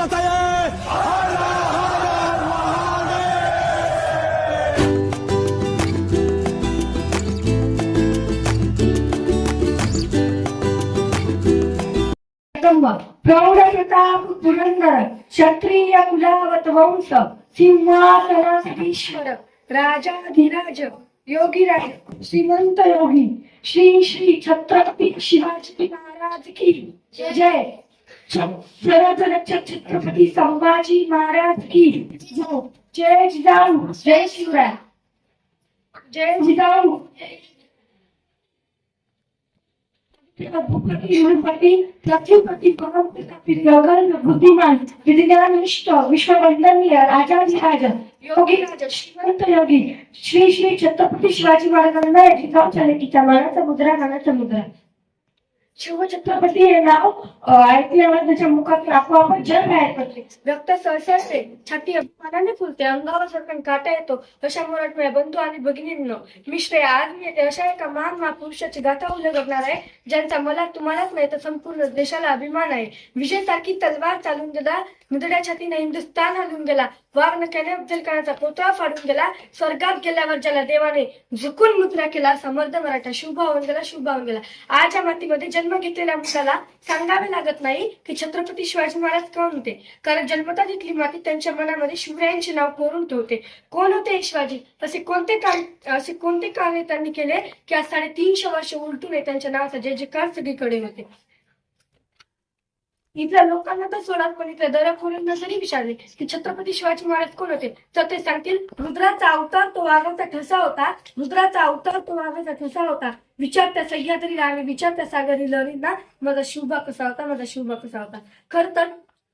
बताइए पुरंदर क्षत्रिय कुलावत वंश सिंहासनाधीश्वर राजाधिराज योगीराज श्रीमंत योगी श्री श्री छत्रपती शिवाजी महाराज की जय। छत्रपती संभाजी महाराज की जय. जिजाऊ जय शिवराय. जय जिजाऊ. लक्ष्मीपती बुद्धिमान विज्ञानिष्ठ विश्ववंदनीय राजाधिराज योगी राज श्रीमंत योगी श्री श्री छत्रपती शिवाजी महाराजांना जिजाऊच्या लेखीच्या मानाचा मुद्रा मानाचा मुद्रा. शिवछत्रपती हे नाव ऐकल्यावर त्याच्या मुखातून आपोआप जग बाहेर पडते रक्त सळसळते छाती अभिमानाने फुलते. अंगावर सरकण काटा येतो. अशा मराठमोळ्या बंधू आणि भगिनींनो मिश्रे आज मी येते अशा एका महान महापुरुषाची गाथा उल्लेखणार आहे ज्यांचा मला तुम्हालाच नाही तर संपूर्ण देशाला अभिमान आहे. विजय सारखी तलवार चालून गेला मुदड्या छातीने हिंदुस्थान हलून गेला. वाघ नक्याने अफजल खानाचा पुतळा फाडून गेला. स्वर्गात गेल्यावर ज्याला देवाने झुकून मुद्रा केला समर्थ मराठा शुभ होऊन गेला शुभ होऊन गेला. आज या मातीमध्ये जन्म घेतलेल्या मुलाला सांगावे लागत नाही की छत्रपती शिवाजी महाराज कोण होते? कारण जन्मता तिथली माती त्यांच्या मनामध्ये शिवरायांचे नाव कोरून ठेवते. कोण होते शिवाजी? असे कोणते काम असे कोणते कार्य त्यांनी केले की आज साडेतीनशे वर्ष उलटून त्यांच्या नावाचा जय जयकार सगळीकडे होते? इथल्या लोकांना तर सोडात पण इथल्या दराखोरींना जरी विचारले की छत्रपती शिवाजी महाराज कोण होते तर ते सांगतील रुद्राचा अवतार तो वाघाचा ठसा होता रुद्राचा अवतार तो वाघाचा ठसा होता. विचार त्या सह्याद्रीला आणि विचार त्या सागरी लहरींना माझा शुभा कसा होता माझा शुभा कसा होता? खर तर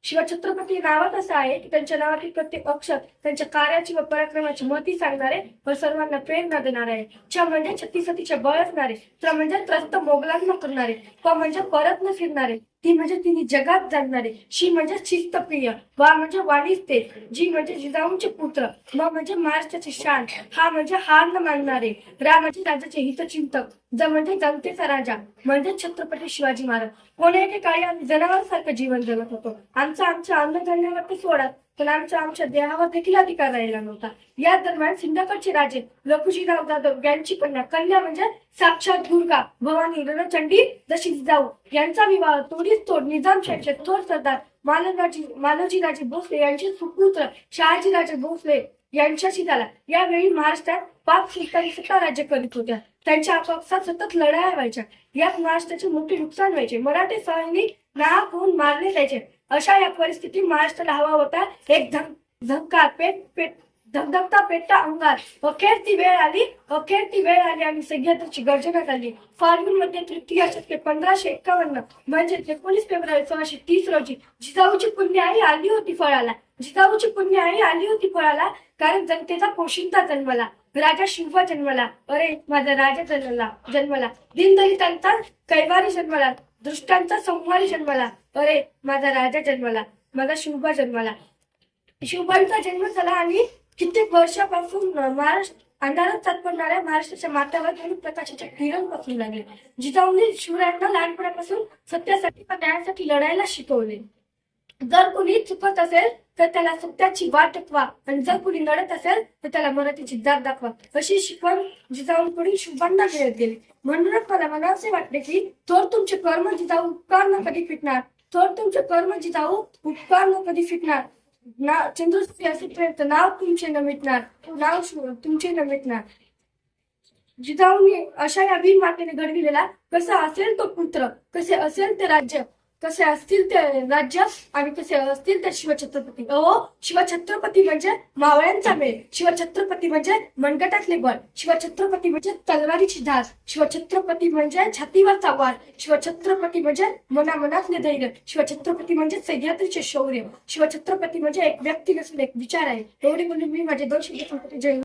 शिवछत्रपती नावात असं आहे की त्यांच्या नावातील प्रत्येक अक्षर त्यांच्या कार्याची व पराक्रमाची महती सांगणारे व सर्वांना प्रेरणा देणारे आहे. छ म्हणजे छत्तीसतीच्या बळ असणारे म्हणजे त्रस्त मोगलांना करणारे प म्हणजे परत न फिरणारे. ती म्हणजे तिने जगात जाणणारे शी म्हणजे शिस्तप्रिय. वा म्हणजे वाणिस्ते जी म्हणजे जिजाऊंचे पुत्र. म म्हणजे महाराष्ट्राचे शान. हा म्हणजे हार न मानणारे. रा म्हणजे राजाचे हितचिंतक. ज म्हणजे जनतेचा राजा. म्हणजे छत्रपती शिवाजी महाराज. कोणी एके काळी आम्ही जनावरांसारखं जीवन जगत होतो. आमचा आमच्या अन्नधान्यावरती सोडा. पण आमच्या देहावर देखील अधिकार राहिला नव्हता. या दरम्यान सिंधकडचे राजे लखुजीराव जाधव यांची कन्या कन्या म्हणजे साक्षात दुर्गा भवानी रणचंडी जशी जाऊ यांचा विवाह तोडीच तोड निजामशाहचे थोर सरदार मालराजी मालोजीराजे भोसले यांचे सुपुत्र शहाजीराजे भोसले यांच्याशी झाला. यावेळी महाराष्ट्रात पाच सुलतानी सत्ता राज्य करीत होत्या. त्यांच्या आपापसात सतत लढाया व्हायच्या. यात महाराष्ट्राचे मोठे नुकसान व्हायचे. मराठी सैनिक नाहक होऊन मारले जायचे. अशा या परिस्थितीत महाराष्ट्राला हवा होता. एक धम धमका पेट पेट धमधमता पेटता अंगार अखेर ती वेळ आली अखेर ती वेळ आली आणि सह्याद्रीची गर्जना झाली. फाल्गुनमध्ये तृतीय शतके पंधराशे एकावन्न म्हणजे एकोणीस फेब्रुवारी सोळाशे तीस रोजी जिजाऊची पुण्य आई आली होती फळाला. जिजाऊची पुण्य आई आली होती फळाला कारण जनतेचा पोशिंदा जन्मला. राजा शिव जन्मला. अरे माझा राजा जन्मला जन्मला. दिनदलितांचा कैवारी जन्मला दृष्टांचा संहारी जन्मला. अरे माझा राजा जन्मला माझा शिवबा जन्मला. शिवबांचा जन्म झाला आणि कित्येक वर्षापासून महाराष्ट्र अंधारात सापडणाऱ्या महाराष्ट्राच्या माथ्यावर दोन प्रकाशाचे किरण पसरू लागले. जिजाऊने शिवरायांना लहानपणापासून सत्यासाठी व न्यायासाठी लढायला शिकवले. जर कोणी चुकत असेल तर त्याला सत्याची वाट दाखवा आणि जर कोणी लढत असेल तर त्याला मराठीची जात दाखवा. अशी शिकवण जिजाऊंकडून शुभांना मिळत गेली. म्हणूनच मला मला असे वाटते की थोर तुमचे कर्म जिजाऊ उपकार न कधी फिटणार. थोर तुमचे कर्म जिजाऊ उपकार न कधी फिटणार. ना चंद्रस्त्री असेपर्यंत नाव तुमचे न मिटणार. नाव तुमचे न मिटणार. जिजाऊने अशा या वीर मातेने घडविलेला कसा असेल तो पुत्र कसे असेल ते राज्य कसे असतील ते राज्य आणि कसे असतील ते शिवछत्रपती. अहो शिवछत्रपती म्हणजे मावळ्यांचा मेळ. शिवछत्रपती म्हणजे मनगटातले बळ. शिवछत्रपती म्हणजे तलवारीची धार. शिवछत्रपती म्हणजे छातीवरचा वार. शिवछत्रपती म्हणजे मनामनातले धैर्य. शिवछत्रपती म्हणजे सह्याद्रीचे शौर्य. शिवछत्रपती म्हणजे एक व्यक्ती नसून एक विचार आहे. एवढी बोलून मी माझे दोन शब्द संपवते. जय